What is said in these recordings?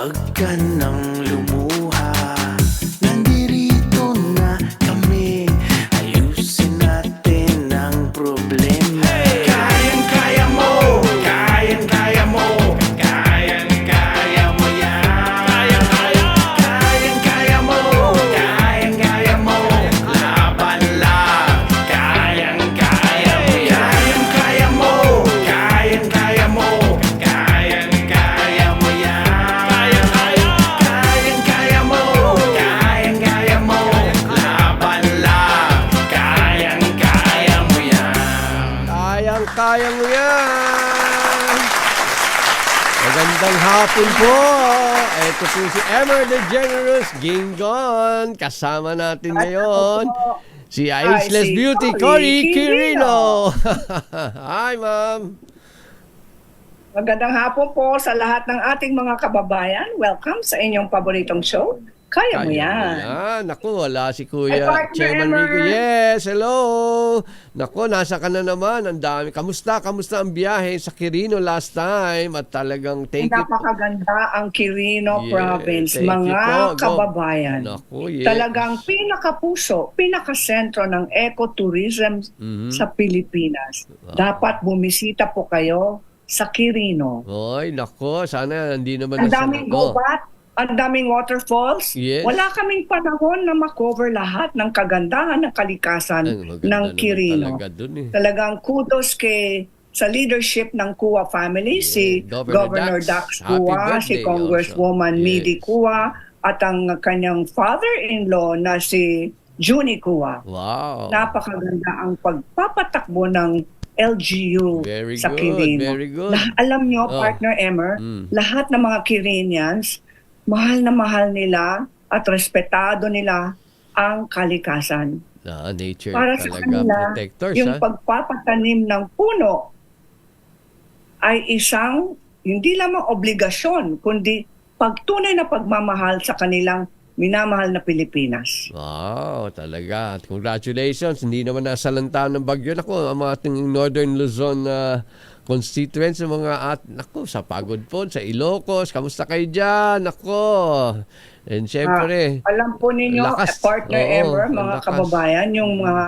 Huwag ka nang Magandang hapon po! Ito po si Emmer the Generous Gingon. Kasama natin ngayon si Ageless si Beauty Cory Cory Quirino. Hi, ma'am! Magandang hapon po sa lahat ng ating mga kababayan. Welcome sa inyong paboritong show. Kaya, mo yan. yan. Naku, wala si Kuya partner Chairman. Rico. Yes, hello! Naku, nasa ka na naman. Ang dami. Kamusta? Kamusta ang biyahe sa Quirino last time? At talagang thank you. Napakaganda ang Quirino Yeah, Province, mga kababayan. Naku, yes. Talagang pinakapuso, pinakasentro ng ecotourism Mhm. sa Pilipinas. Dapat bumisita po kayo sa Quirino. Oy, nako, sana hindi naman Ang daming Oh, gubat, ang daming waterfalls. Yes. Wala kaming panahon na makover lahat ng kagandahan ng kalikasan ay, ng Quirino. Talaga dun eh. Talagang kudos kay sa leadership ng Kua family, si Governor Governor Dax. Dax Kua, si Congresswoman also. Midi Yes. Kua, at ang kanyang father-in-law na si Juni Kua. Wow. Napakaganda ang pagpapatakbo ng LGU Very sa good, Quirino. very good. Lah- alam nyo, Oh. partner Emmer, Mm. lahat ng mga Quirinians, mahal na mahal nila at respetado nila ang kalikasan. Ah, nature Para sa talaga kanila, protectors yung ha. pagpapatanim ng puno ay isang hindi lamang obligasyon, kundi pagtunay na pagmamahal sa kanilang minamahal na Pilipinas. Wow, talaga. At Congratulations. Hindi naman nasalanta ng bagyo. Nako, ang mga ating Northern Luzon na constituents, yung mga at, nako, sa Pagod po, sa Ilocos. Kamusta kayo dyan? Nako. And syempre, Ah, alam po ninyo, Lakas. eh, partner Oo, ever, mga lakas. kababayan, yung mga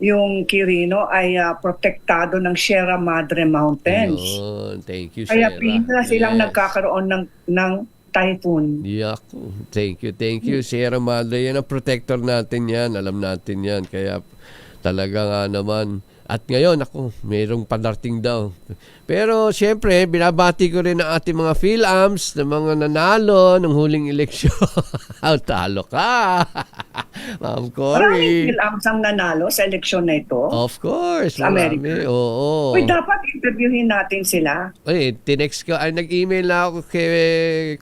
yung Quirino ay ah, protektado ng Sierra Madre Mountains. yun. Thank you, Kaya Sarah. pila silang Yes. nagkakaroon ng ng typhoon. Yaku. Thank you, thank you, Sierra Madre. Yan ang protector natin yan. Alam natin yan. Kaya talaga nga naman. At ngayon, ako, mayroong padarting daw. Pero siyempre, binabati ko rin ang ating mga PhilAms na mga nanalo ng huling eleksyon. Talo ka! Ma'am Maraming Cory. Philams ang nanalo sa eleksyon na ito. Of course, Sa marami. Amerika. Oo. Uy, dapat interviewin natin sila. Ay, tinext ko, ay nag-email na ako kay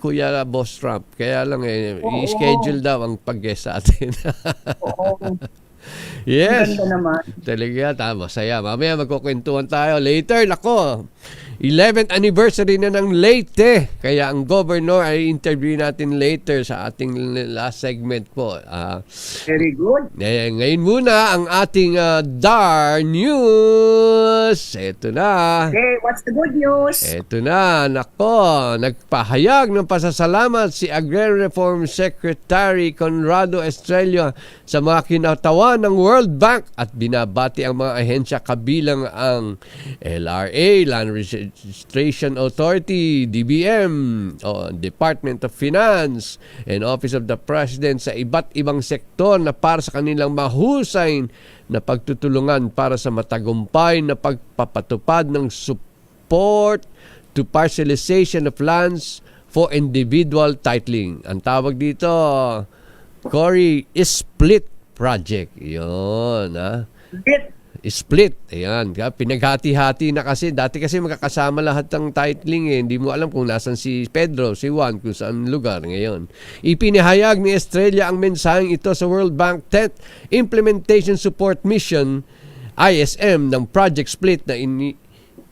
Kuya Boss Trump. Kaya lang eh, Oo. i-schedule daw ang pag-guest sa atin. Oo, yes. ganda naman. Talaga, tama, saya. Mamaya magkukwentuhan tayo. Later, nako. 11th anniversary na ng Leyte. Kaya ang governor ay interview natin later sa ating last segment po. Ah, Very good. eh, ngayon muna ang ating ah, DAR News. Ito na. Okay, what's the good news? Eto na, nako, nagpahayag ng pasasalamat si Agrarian Reform Secretary Conrado Estrella sa mga kinatawan ng World Bank at binabati ang mga ahensya kabilang ang LRA, Land Registration Authority, DBM, o Department of Finance, and Office of the President sa iba't ibang sektor na para sa kanilang mahusay na pagtutulungan para sa matagumpay na pagpapatupad ng support to parcelization of lands for individual titling. Ang tawag dito, Cory Split Project. Yun, ha? Bit. Split. Ayan. Pinaghati-hati na kasi. Dati kasi magkakasama lahat ng titling eh. Hindi mo alam kung nasan si Pedro, si Juan, kung saan lugar ngayon. Ipinahayag ni Estrella ang mensaheng ito sa World Bank 10th Implementation Support Mission ISM ng Project Split na ini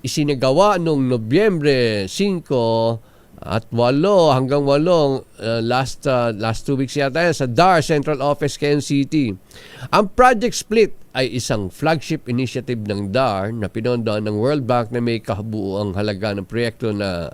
isinagawa noong Nobyembre 5 at 8 hanggang 8 uh, last uh, last two weeks yata yan, sa DAR Central Office Quezon City. Ang Project Split ay isang flagship initiative ng DAR na pinondohan ng World Bank na may kabuuang halaga ng proyekto na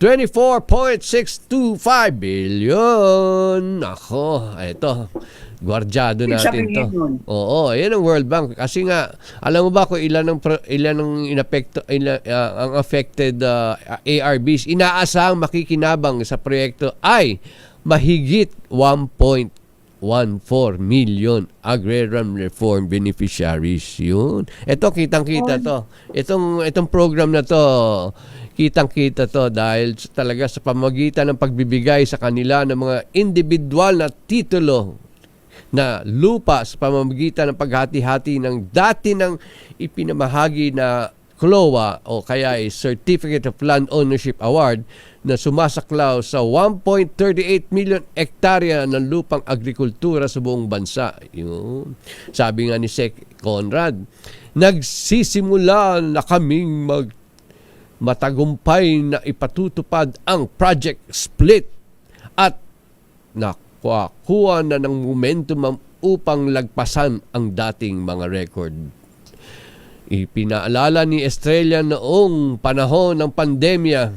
24.625 billion. Ako, ito. Gwardyado Ibig natin to. nun? Oo, yan ang World Bank. Kasi nga, alam mo ba kung ilan ang, ilan ang inapekto, ilan, ah, ang affected ah, ARBs, inaasahang makikinabang sa proyekto ay mahigit 1.14 million agrarian reform beneficiaries. Yun. Ito, kitang-kita to. Itong, itong program na to, kitang-kita to dahil talaga sa pamagitan ng pagbibigay sa kanila ng mga individual na titulo na lupa sa pamamagitan ng paghati-hati ng dati ng ipinamahagi na CLOA o kaya ay Certificate of Land Ownership Award na sumasaklaw sa 1.38 million hektarya ng lupang agrikultura sa buong bansa. Yun. Sabi nga ni Sec Conrad, nagsisimula na kaming mag matagumpay na ipatutupad ang Project Split at nakuha na ng momentum upang lagpasan ang dating mga record. Ipinaalala ni Estrella noong panahon ng pandemya,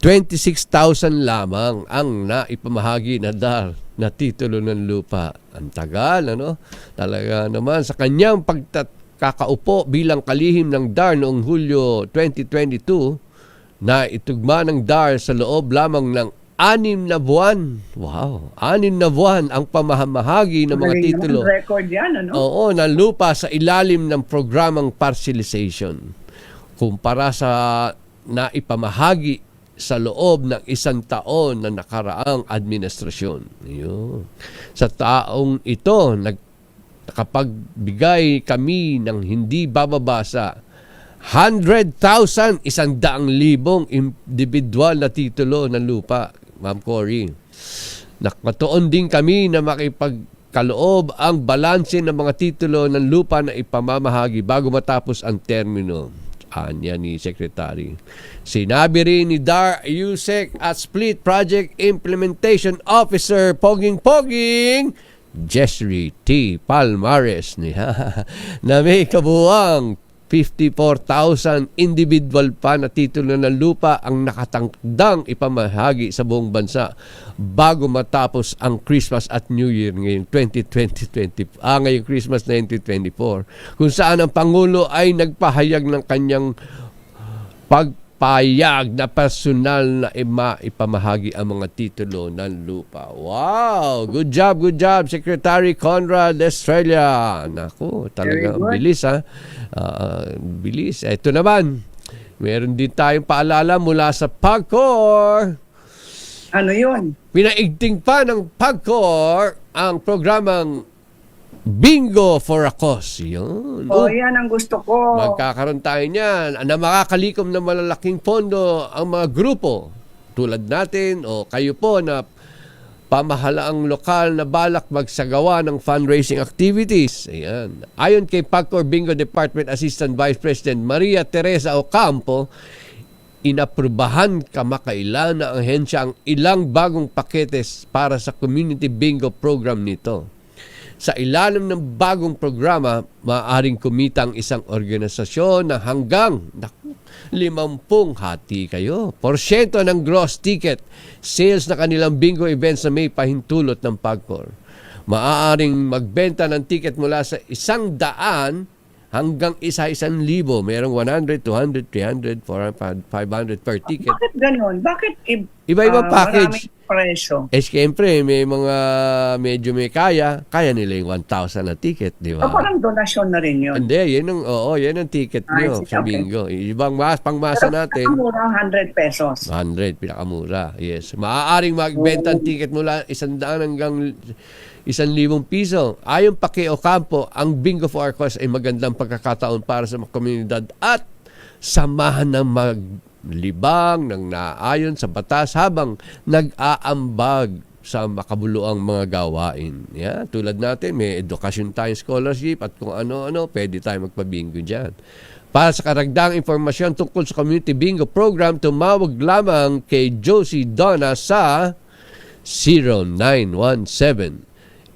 26,000 lamang ang naipamahagi na dar na titulo ng lupa. Ang tagal, ano? Talaga naman sa kanyang pagkakaupo bilang kalihim ng DAR noong Hulyo 2022 na itugma ng DAR sa loob lamang ng anim na buwan. Wow! Anim na buwan ang pamahamahagi ng mga titulo. record yan, ano? Oo, ng lupa sa ilalim ng programang parcelization. Kumpara sa naipamahagi sa loob ng isang taon na nakaraang administrasyon. Yun. Sa taong ito, nag, nakapagbigay kami ng hindi bababa sa 100,000, isang daang libong individual na titulo ng lupa, Ma'am Cory. Nakatuon din kami na makipagkaloob ang balanse ng mga titulo ng lupa na ipamamahagi bago matapos ang termino. Anya ni Secretary. Sinabi rin ni Dar Yusek at Split Project Implementation Officer Poging Poging Jesry T. Palmares niya na may kabuang 54,000 individual pa na titulo ng lupa ang nakatangdang ipamahagi sa buong bansa bago matapos ang Christmas at New Year ngayon 2020 ah ngayong Christmas 2024 kung saan ang Pangulo ay nagpahayag ng kanyang pagpayag na personal na ima ipamahagi ang mga titulo ng lupa. Wow! Good job, good job, Secretary Conrad Estrella. Naku, talaga good. bilis ha. Ah, bilis. Ito naman, meron din tayong paalala mula sa PAGCOR. Ano yun? Pinaigting pa ng PAGCOR ang programang Bingo for a Cause. Yun. Oh, yan ang gusto ko. Magkakaroon tayo niyan na makakalikom ng malalaking pondo ang mga grupo tulad natin o kayo po na pamahalaang lokal na balak magsagawa ng fundraising activities. Ayan. Ayon kay Pagcor Bingo Department Assistant Vice President Maria Teresa Ocampo, inaprubahan kamakailan na ang ahensya ang ilang bagong paketes para sa community bingo program nito. Sa ilalim ng bagong programa, maaaring kumita ang isang organisasyon na hanggang naku, 50 hati kayo. Porsyento ng gross ticket sales na kanilang bingo events na may pahintulot ng PAGCOR. Maaaring magbenta ng ticket mula sa isang daan hanggang isa-isang libo. Merong 100, 200, 300, 400, 500 per ticket. Bakit ganun? Bakit i- Iba-ibang ah, package. presyo? Eh, siyempre, may mga medyo may kaya. Kaya nila yung 1,000 na ticket, di ba? O parang donasyon na rin yun. Hindi, yan ang, oo, yan ang ticket Ay, nyo sa okay. bingo. Ibang mas, pangmasa natin, Mura 100 pesos. 100, pinakamura. Yes. Maaaring magbenta ang ticket mula isang daan hanggang isang libong piso. Ayon pa kay Ocampo, ang Bingo for Our ay magandang pagkakataon para sa mga komunidad at samahan ng maglibang ng naayon sa batas habang nag-aambag sa makabuluang mga gawain. Yeah, tulad natin, may education time scholarship at kung ano-ano, pwede tayo magpabingo dyan. Para sa karagdagang informasyon tungkol sa Community Bingo Program, tumawag lamang kay Josie Donna sa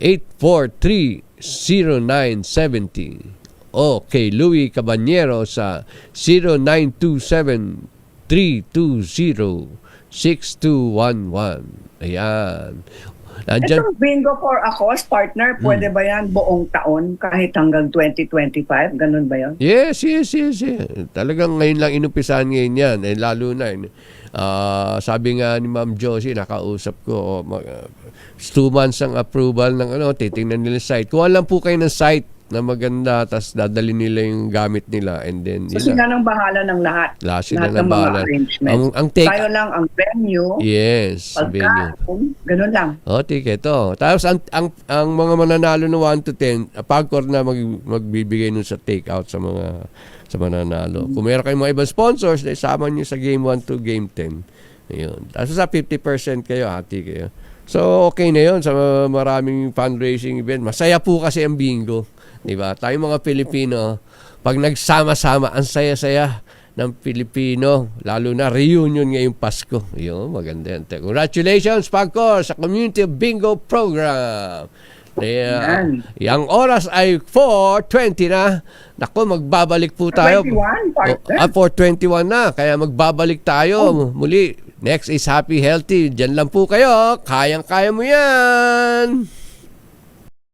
0917-843-0970 o kay Louis Cabanyero sa 0927 0917-320-6211. Ayan. Nandyan, Itong bingo for a cause, partner, pwede Hmm. ba yan buong taon kahit hanggang 2025? Ganun ba yan? Yes, yes, yes, yes. Talagang ngayon lang inumpisahan ngayon yan. Eh, lalo na, eh, ah, sabi nga ni Ma'am Josie, nakausap ko, oh, mag, ah, two months ang approval ng ano, titingnan nila site. Kuha lang po kayo ng site na maganda, tapos dadali nila yung gamit nila, and then, So, yun sila na. nang bahala ng lahat. Lahat sila lahat ng bahala. Ang, ang take, Tayo lang ang venue, yes, venue. pagkain, ganun lang. O, ticket to. Tapos ang, ang, ang mga mananalo ng 1 to 10, uh, Pagcor na mag, magbibigay nun sa take-out sa mga sa mananalo. Kung meron kayong mga ibang sponsors, na isama nyo sa game 1 to game 10. Ayun. Tapos sa 50% kayo, hati kayo. So, okay na yun sa maraming fundraising event. Masaya po kasi ang bingo. Di ba? Tayong mga Pilipino, pag nagsama-sama, ang saya-saya ng Pilipino, lalo na reunion ngayong Pasko. Yun, maganda yan. Congratulations, Pagcor, sa Community Bingo Program. Kaya, Yan. yung oras ay 4.20 na. Naku, magbabalik po tayo. 21, partner. Oh, ah, 4.21 na. Kaya magbabalik tayo muli. Next is Happy Healthy. Diyan lang po kayo. Kayang-kaya mo yan.